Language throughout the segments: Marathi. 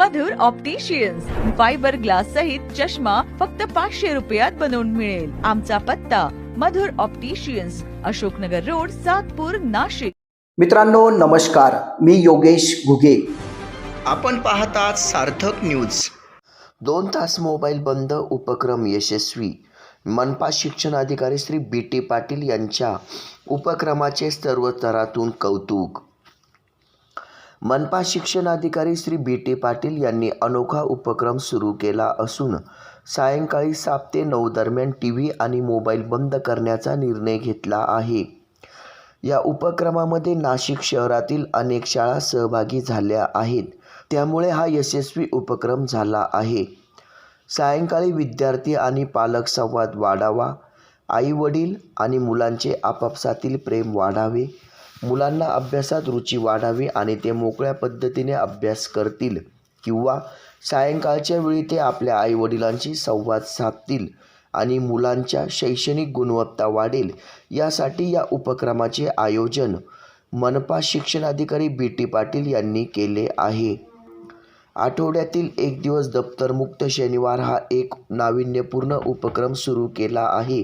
मधुर ऑप्टिशियन्स फायबर ग्लास सहित चष्मा फक्त पाचशे रुपयात बनवून मिळेल. आमचा पत्ता मधुर ऑप्टिशियन्स अशोकनगर रोड सातपूर नाशिक. मित्रांनो नमस्कार. मी योगेश घुगे. आपण पाहतात सार्थक न्यूज दोन तास मोबाईल बंद उपक्रम यशस्वी. मनपा शिक्षणाधिकारी श्री बी टी पाटील यांच्या उपक्रमाचे सर्व स्तरातून कौतुक. मनपा शिक्षणाधिकारी श्री बी टी पाटील यांनी अनोखा उपक्रम सुरू केला असून सायंकाळी सात ते नऊ दरम्यान टी व्ही आणि मोबाईल बंद करण्याचा निर्णय घेतला आहे. या उपक्रमामध्ये नाशिक शहरातील अनेक शाळा सहभागी झाल्या आहेत. त्यामुळे हा यशस्वी उपक्रम झाला आहे. सायंकाळी विद्यार्थी आणि पालक संवाद वाढावा. आई वडील आणि मुलांचे आपापसातील प्रेम वाढावे. मुलांना अभ्यासात रुची वाढावी आणि ते मोकळ्या पद्धतीने अभ्यास करतील किंवा सायंकाळच्या वेळी ते आपल्या आईवडिलांशी संवाद साधतील आणि मुलांच्या शैक्षणिक गुणवत्ता वाढेल. यासाठी या उपक्रमाचे आयोजन मनपा शिक्षणाधिकारी बी टी पाटील यांनी केले आहे. आठवड्यातील एक दिवस दप्तरमुक्त शनिवार हा एक नाविन्यपूर्ण उपक्रम सुरू केला आहे.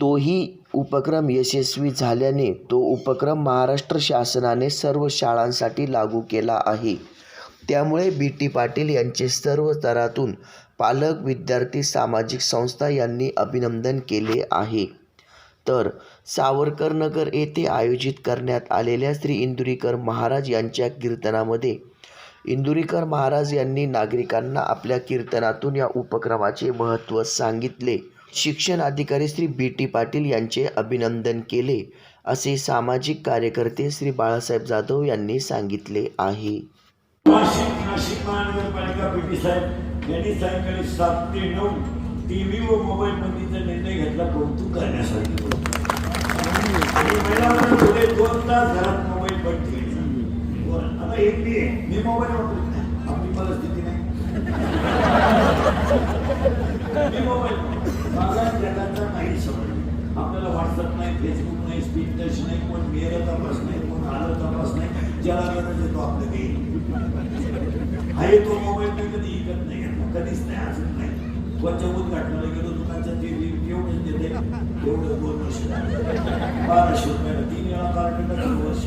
तोही उपक्रम यशस्वी झाल्याने तो उपक्रम महाराष्ट्र शासनाने सर्व शाळांसाठी लागू केला आहे. त्यामुळे बी. टी. पाटील यांचे सर्व स्तरातून पालक विद्यार्थी सामाजिक संस्था यांनी अभिनंदन केले आहे. तर सावरकर नगर येथे आयोजित करण्यात आलेल्या श्री इंदुरीकर महाराज यांच्या कीर्तनामध्ये इंदुरीकर महाराज यांनी नागरिकांना आपल्या कीर्तनातून या उपक्रमाचे महत्त्व सांगितले. शिक्षण अधिकारी श्री बी टी पाटील यांचे अभिनंदन केले असे सामाजिक कार्यकर्ते श्री बाळासाहेब जाधव यांनी सांगितले आहे. नाशिक नाशिक महानगरपालिका पीटी साहेब यांनी सायंकाळी सात ते नऊ टी व्ही व मोबाईल बंदीचा निर्णय घेतला कौतुक करण्यासाठी आणि महिलांना पुढे दोन तास घरात आता एक मी आहे, मी मोबाईल वापरत नाही. आपली परिस्थिती नाही. मी मोबाईल माझा जगाचा नाही. समज आपल्याला व्हॉट्सअप नाही फेसबुक नाही स्पीड टच नाही कोण मेलं तपास नाही कोण आलं तपास नाही. ज्याला गरज येतो तो आपलं घेईल हा येतो मोबाईल मी कधी विकत नाही घेतला. कधीच नाही अजून नाही. वरच्या उद्घाटनाला गेलो दुकानच्या ते एवढंच देते. एवढं दोन वर्ष बाराशे रुपयाला. तीन वेळा कार्ड दोन वर्ष.